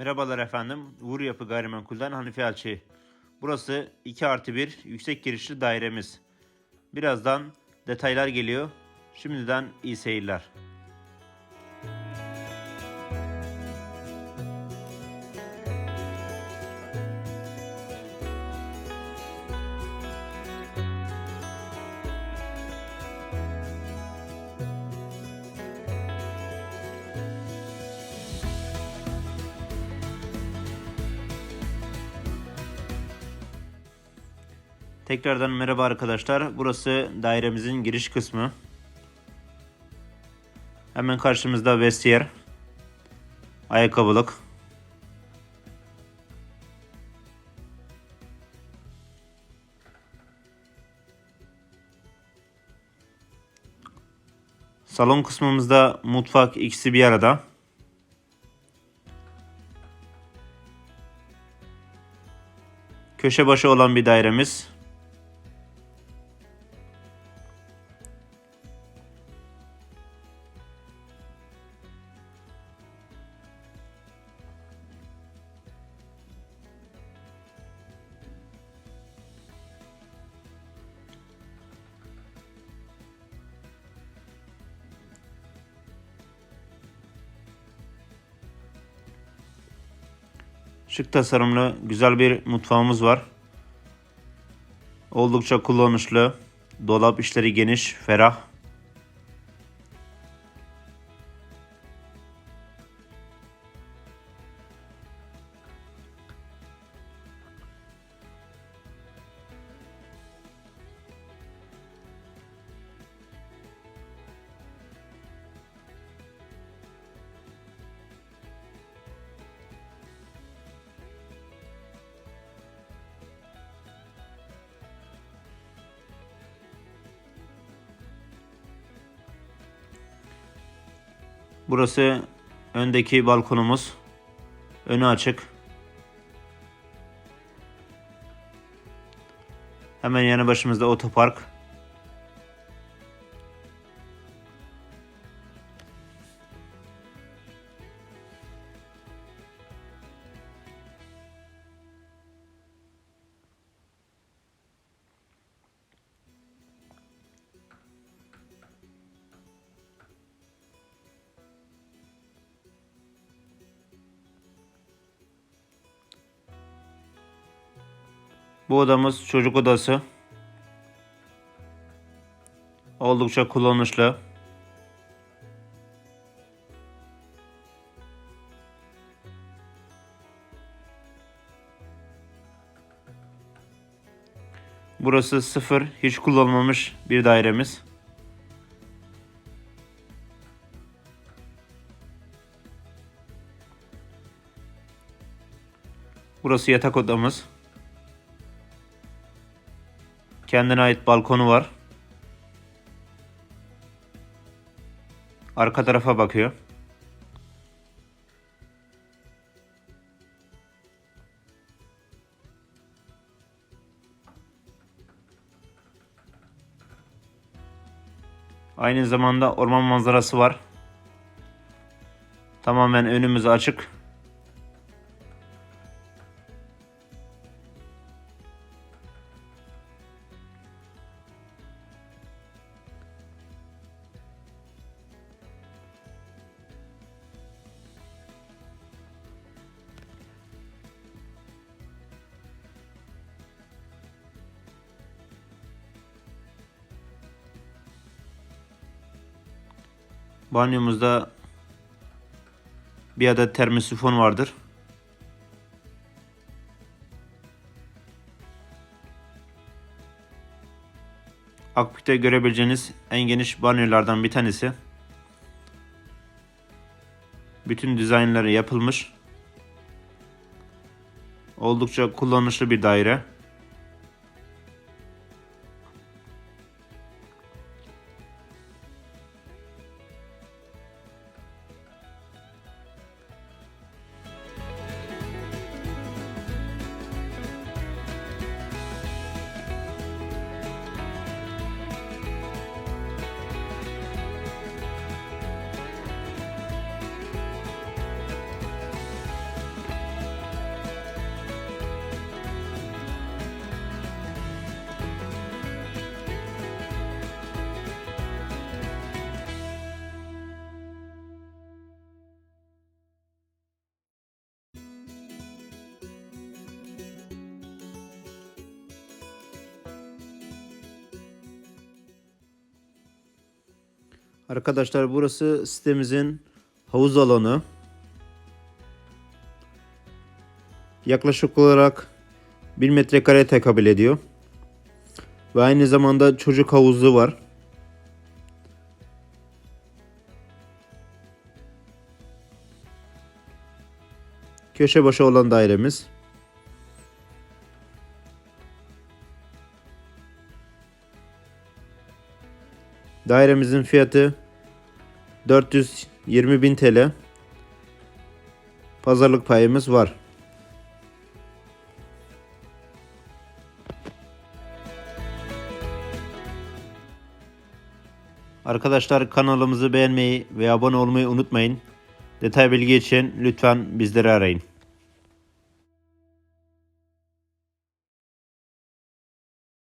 Merhabalar efendim. Uğur Yapı Gayrimenkul'den Hanifi Elçi. Burası 2 artı 1 yüksek girişli dairemiz. Birazdan detaylar geliyor. Şimdiden iyi seyirler. Tekrardan merhaba arkadaşlar. Burası dairemizin giriş kısmı. Hemen karşımızda vestiyer. Ayakkabılık. Salon kısmımızda mutfak ikisi bir arada. Köşe başı olan bir dairemiz. Şık tasarımlı güzel bir mutfağımız var. Oldukça kullanışlı. Dolap işleri geniş, ferah. Burası öndeki balkonumuz. Önü açık. Hemen yanı başımızda otopark. Bu odamız çocuk odası. Oldukça kullanışlı. Burası sıfır, hiç kullanılmamış bir dairemiz. Burası yatak odamız. Kendine ait balkonu var. Arka tarafa bakıyor. Aynı zamanda orman manzarası var. Tamamen önümüz açık. Banyomuzda bir adet termosifon vardır. Akbük'te görebileceğiniz en geniş banyolardan bir tanesi. Bütün dizaynları yapılmış. Oldukça kullanışlı bir daire. Arkadaşlar burası sitemizin havuz alanı. Yaklaşık olarak 1 metrekare tekabül ediyor. Ve aynı zamanda çocuk havuzu var. Köşe başı olan dairemiz. Dairemizin fiyatı 420 bin TL. Pazarlık payımız var. Arkadaşlar kanalımızı beğenmeyi ve abone olmayı unutmayın. Detay bilgi için lütfen bizleri arayın.